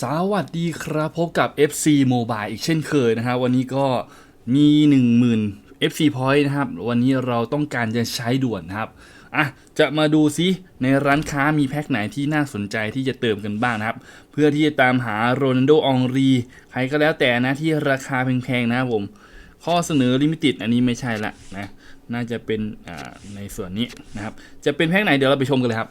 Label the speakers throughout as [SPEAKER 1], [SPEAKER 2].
[SPEAKER 1] สวัสดีครับ พบกับ FC Mobile อีกเช่นเคยนะครับ วันนี้ก็มี 10,000 FC Point นะครับ วันนี้เราต้องการจะใช้ด่วนนะครับ อะ จะมาดูซิ ในร้านค้ามีแพ็คไหนที่น่าสนใจที่จะเติมกันบ้างนะครับ เพื่อที่จะตามหาโรนัลโดอองรี ใครก็แล้วแต่นะที่ราคาแพงๆนะครับผม ข้อเสนอลิมิต็ดอันนี้ไม่ใช่ละนะ น่าจะเป็นอ่าในส่วนนี้นะครับ จะเป็นแพ็คไหนเดี๋ยวเราไปชมกันเลยครับ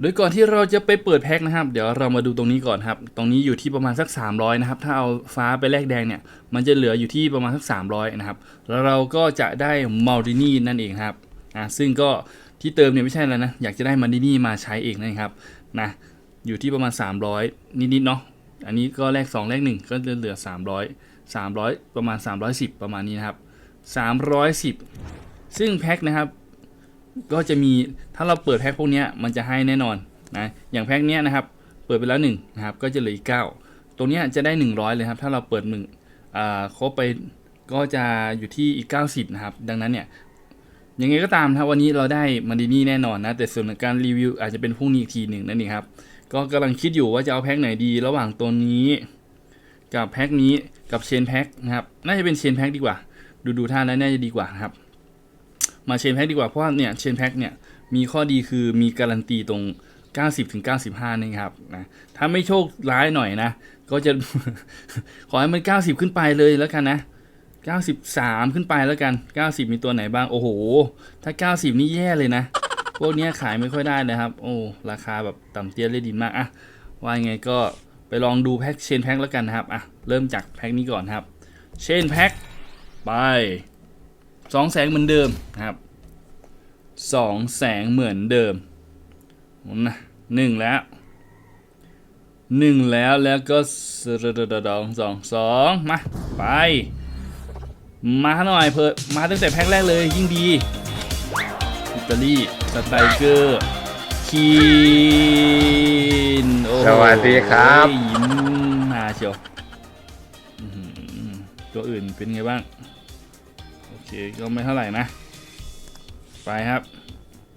[SPEAKER 1] โดยก่อนที่เราจะไปเปิดแพ็คนะครับ เดี๋ยวเรามาดูตรงนี้ก่อนครับ ตรงนี้อยู่ที่ประมาณสัก 300 นะครับ ถ้าเอาฟ้าไปแลกแดงเนี่ย มันจะเหลืออยู่ที่ประมาณสัก 300 นะครับ แล้วเราก็จะได้มัลดินี่นั่นเองครับ อ่า ซึ่งก็ที่เติมเนี่ยไม่ใช่แล้วนะ อยากจะได้มัลดินี่มาใช้เองนะครับ นะ อยู่ที่ประมาณ 300 นิดๆเนาะ อันนี้ก็แลก2แลก1 ก็จะเหลือ 300 300 ประมาณ 310 ประมาณนี้นะครับ 310 ซึ่งแพ็คนะครับ ก็จะมีถ้าเราเปิดแพ็คพวกนี้มันจะให้แน่นอนนะอย่างแพ็คเนี้ยนะครับ เปิดไปแล้ว1นะครับก็จะเหลืออีก9ตรงนี้จะได้ 100 เลยครับ ถ้าเราเปิดหนึ่งอ่าครบไปก็จะอยู่ที่อีก 90 นะครับ ดังนั้นเนี่ยยังไงก็ตามครับวันนี้เราได้มันดีนี่แน่นอนนะ แต่ส่วนการรีวิวอาจจะเป็นพรุ่งนี้อีกทีหนึ่งนั่นเองครับก็กำลังคิดอยู่ว่าจะเอาแพ็คไหนดี ระหว่างตัวนี้ กับแพ็คนี้กับเชนแพ็คนะครับน่าจะเป็นเชนแพ็คดีกว่า ดูดูท่าแล้วน่าจะดีกว่านะครับ มาเชนแพ็คดีกว่าเพราะว่าเนี่ยเชนแพ็คเนี่ยมีข้อดีคือมีการันตีตรง 90ถึง95นะครับนะถ้าไม่โชคร้ายหน่อยนะ ก็จะ ขอให้มัน 90 ขึ้นไปเลยแล้วกันนะ 93 ขึ้นไปแล้วกัน 90 มีตัวไหนบ้าง โอ้โห ถ้า 90 นี่แย่เลยนะ พวกเนี้ยขายไม่ค่อยได้นะครับ โอ้ราคาแบบต่ำเตี้ยเลยดินมากอะว่ายังไงก็ไปลองดูแพ็คเชนแพ็คแล้วกันนะครับอะเริ่มจากแพ็คนี้ก่อนครับ เชนแพ็คไป สองแสงเหมือนเดิมนะครับสองแสงเหมือนเดิมนะหนึ่งแล้วหนึ่งแล้วแล้วก็สดองสองสองมาไป มาหน่อยเพิ่มาตั้งแต่แพ็คแรกเลยยิ่งดีอิตาลีสไตรเกอร์คีนโอ้โห
[SPEAKER 2] สวัสดีครับ
[SPEAKER 1] ยิ้มมาเชียวอื้อหือตัวอื่นเป็นไงบ้าง โอเคก็ไม่เท่าไหร่นะ ไปครับ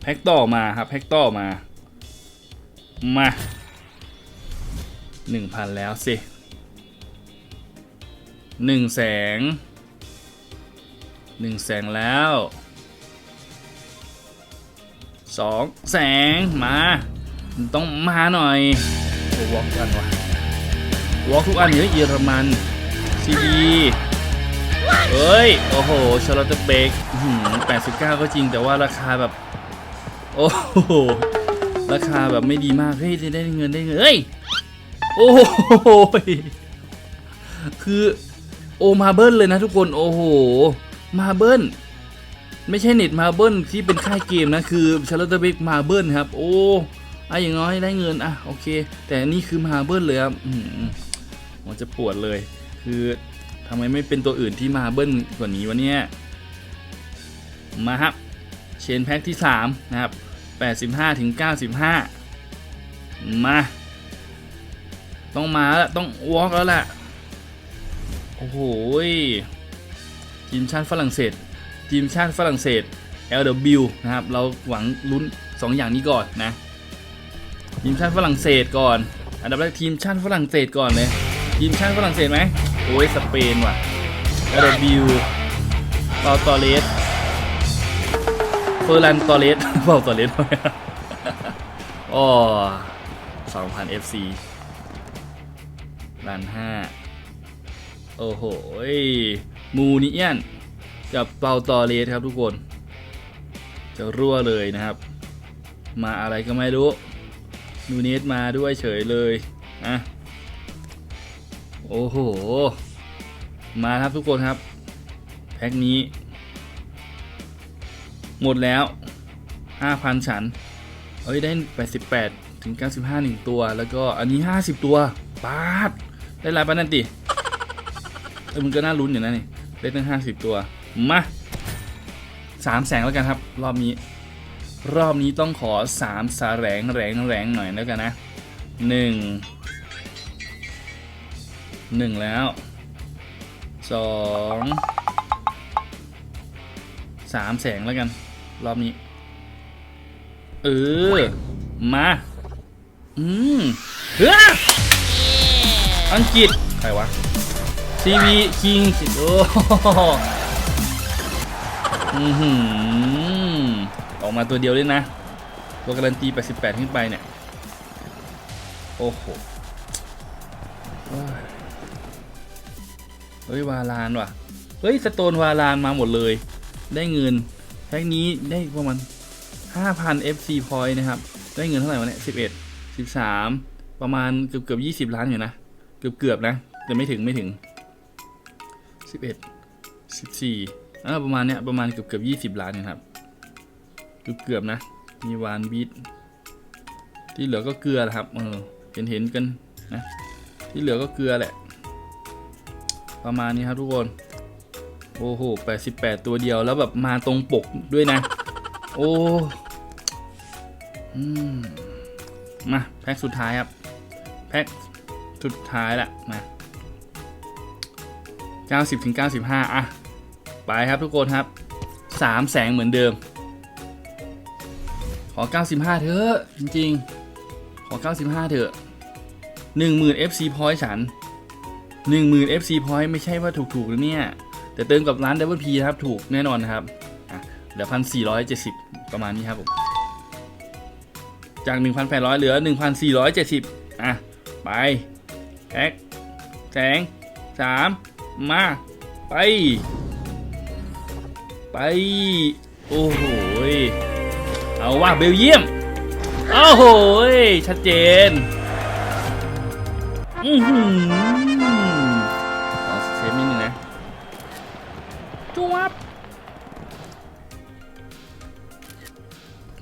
[SPEAKER 1] แพ็กต่อมาครับแพ็กต่อมา มาหนึ่งพันแล้วสิหนึ่งแสงหนึ่งแสงแล้วสองแสงมาต้องมาหน่อยวอล์กทุกอันวะวอล์กทุกอันเฮ้ยเยอรมันซีดี เอ้ย โอ้โหชาร์ลอตเบกแปดสิบเก้าก็จริงแต่ว่าราคาแบบ โอ้โห ราคาแบบไม่ดีมาก เฮ้ยได้เงินได้เงินเฮ้ย โอ้โห คือโอมาเบิลเลยนะทุกคน โอ้โห มาเบิลไม่ใช่เน็ตมาเบิลที่เป็นค่ายเกมนะ คือชาร์ลอตเบกมาเบิลครับ โอ้อะอย่างน้อยได้เงินอะโอเค แต่นี่คือมาเบิลเลยครับอืมมันจะปวดเลย คือ ทำไมไม่เป็นตัวอื่นที่มาเบิ้ลกว่านี้วะเนี่ย มาครับ เชนแพ็คที่ 3 นะครับ 85ถึง95 มา ต้องมาแล้ว ต้องวอล์กแล้วแหละ โอ้โหทีมชาติฝรั่งเศส ทีมชาติฝรั่งเศส LW นะครับ เราหวังลุ้น 2 อย่างนี้ก่อนนะ ทีมชาติฝรั่งเศสก่อน อันดับแรกทีมชาติฝรั่งเศสก่อนเลย ทีมชาติฝรั่งเศสไหม โอ้ยสเปนว่ะกาเดบิวเปาตอเลสเฟอร์ลันตอเลสเปาตอเลสอ๋อ2,000 FC ล้านห้าโอ้โหยมูนิเอียนกับเปาตอเลสครับทุกคน จะรั่วเลยนะครับ มาอะไรก็ไม่รู้นูเนสมาด้วยเฉยเลยอะ โอ้โห มาครับทุกคนครับ แพ็คนี้ หมดแล้ว 5,000 ฉัน เอ้ย ได้ 88 ถึง 95 1 ตัว แล้วก็อันนี้ 50 ตัวปาด ได้ลายปานันติเออมันก็น่าลุ้นอยู่นะนี่ ได้ตั้ง 50 ตัว มา3แสงแล้วกันครับ รอบนี้ รอบนี้ต้องขอสามสาแรงแรงแรงหน่อยแล้วกันนะหนึ่ง หนึ่งแล้วสองสามแสงแล้วกัน รอบนี้ เออ มา อืมเฮ้ยอังกฤษ ใครวะซีวีคิงโอ้โหอือหือออกมาตัวเดียวเลยนะ ตัวการันตี 88 ขึ้นไปเนี่ย โอ้โห เฮ้ยวาลานว่ะ เฮ้ยสโตนวาลานมาหมดเลย ได้เงินแพ็กนี้ได้ประมาณ5,000 FC point นะครับ ได้เงินเท่าไหร่วะเนี่ย11 13 ประมาณเกือบเกือบ20 ล้านอยู่นะ เกือบเกือบนะ แต่ไม่ถึงไม่ถึง 11 14อ่าประมาณเนี้ยประมาณเกือบเกือบ20 ล้านนะครับ เกือบเกือบนะ มีวานบีทที่เหลือก็เกลือนะครับ เออ เห็นเห็นกันนะ ที่เหลือก็เกลือแหละ ประมาณนี้ครับทุกคน โอ้โห88ตัวเดียวแล้วแบบมาตรงปกด้วยนะ โอ้มาแพ็คสุดท้ายครับ แพ็คสุดท้ายละมา90ถึง95อะ ไปครับทุกคนครับ3แสงเหมือนเดิม ขอ 95 เถอะ จริง ๆ ขอ 95 เถอะ 10,000 FC point ฉัน 10,000 FC point ไม่ใช่ว่าถูกๆนะเนี่ย แต่เติมกับร้าน Double P นะครับถูกแน่นอนนะครับอะเหลือ 1,470 ประมาณนี้ครับผม จาก 1,800 เหลือ 1,470 อะ ไปแพ็กแสงสามมา ไป ไป โอ้โหยเอาว่าเบลเยียม โอ้โหยชัดเจน อือหือ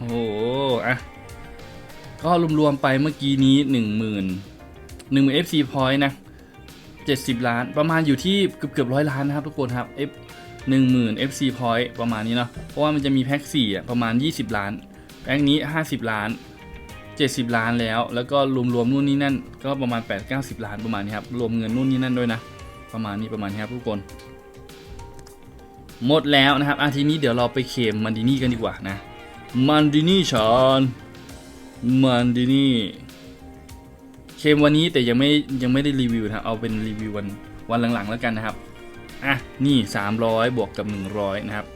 [SPEAKER 1] อ้โหอะก็รวมๆไปเมื่อกี้นี้1 0 0 0 0 1 0 0 0 0 FC point นะ70ล้านประมาณอยู่ที่เกือบเกือบร้อยล้านนะครับทุกคนครับ F 10,000 FC point ประมาณนี้เนาะเพราะว่ามันจะมีแพ็ค4อะประมาณ20ล้านแพ็คนี้50ล้าน70ล้านแล้ว แล้วก็รวมๆนู่นนี่นั่น ก็ประมาณ8-90ล้านประมาณนี้ครับรวมเงินนู่นนี่นั่นด้วยนะประมาณนี้ประมาณนี้ครับทุกคน หมดแล้วนะครับอาทีนี้เดี๋ยวเราไปเคมมันดินี่กันดีกว่านะ มันดินี่ชอนมันดินี่เคมวันนี้แต่ยังไม่ยังไม่ได้รีวิวนะเอาเป็นรีวิววันวันหลังๆแล้วกันนะครับ อะ นี่ 300 บวกกับ 100 นะครับ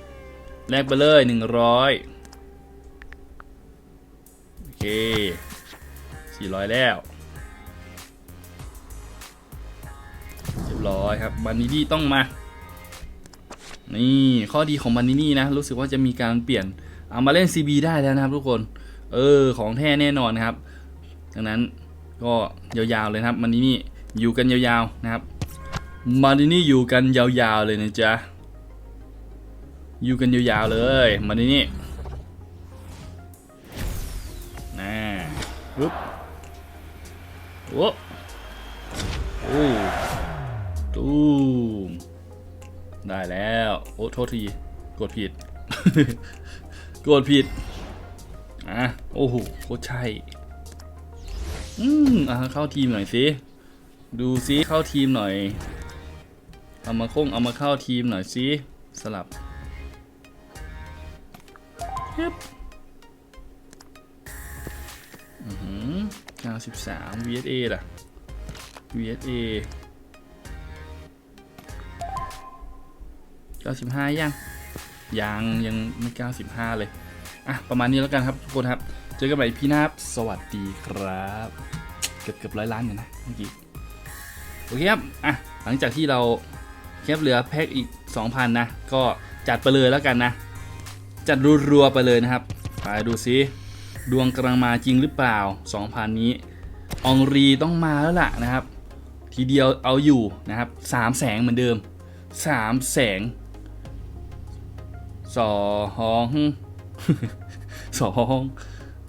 [SPEAKER 1] แลกไปเลย 100 โอเค 400 แล้ว เรียบร้อยครับบันนี่ต้องมา นี่ ข้อดีของบันนี่นะ รู้สึกว่าจะมีการเปลี่ยน เอามาเล่น CB ได้แล้วนะครับทุกคน เออของแท้แน่นอนนะครับ ดังนั้นก็ยาวๆเลยนะครับมันนี่อยู่กันยาวๆนะครับมันนี่อยู่กันยาวๆเลยนะจ๊ะ อยู่กันยาวๆเลยมันนี่นะปึ๊บโอ้โอ้ตูมได้แล้ว โอ้โทษที กดผิด กดผิด อะ โอ้โหโคตรใช่ อืมอะเข้าทีมหน่อยสิ ดูซิเข้าทีมหน่อย เอามาคงเอามาเข้าทีมหน่อยสิสลับฮึบอือหือ93 VSA ล่ะ VSA 95ยัง ยังยังไม่ 95 เลย อะ ประมาณนี้แล้วกันครับทุกคนครับ เจอกันใหม่พี่นาบสวัสดีครับ เกือบเกือบร้อยล้านอยู่นะเมื่อกี้โอเคครับ อะ หลังจากที่เราแคปเหลือแพ็กอีก 2,000 นะ ก็จัดไปเลยแล้วกันนะ จัดรัวๆไปเลยนะครับ ไปดูซิ ดวงกำลังมาจริงหรือเปล่า 2,000 นี้อองรีต้องมาแล้วล่ะนะครับ ทีเดียวเอาอยู่นะครับ3แสงเหมือนเดิม3แสง สองสอง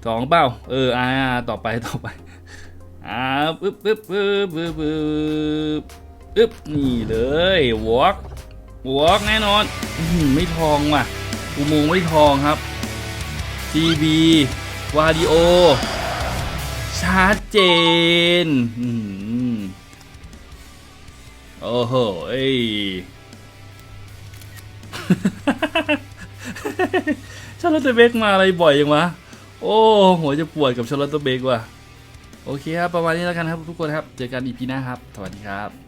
[SPEAKER 1] สองเปล่าเอออ่าต่อไปต่อไปอ่าปึ๊บปึ๊บปึ๊บปึ๊บปึ๊บปึ๊บนี่เลยวอล์กวอล์กแน่นอนไม่ทองว่ะอุโมงค์ไม่ทองครับ GB วาดิโอชัดเจนโอ้โหเอ้ย ชาร์ลอตเบกมาอะไรบ่อยยังวะ โอ้หัวจะปวดกับชาร์ลอตเบกว่ะ โอเคครับ ประมาณนี้แล้วกันครับทุกคนครับ เจอกันอีพีหน้าครับ สวัสดีครับ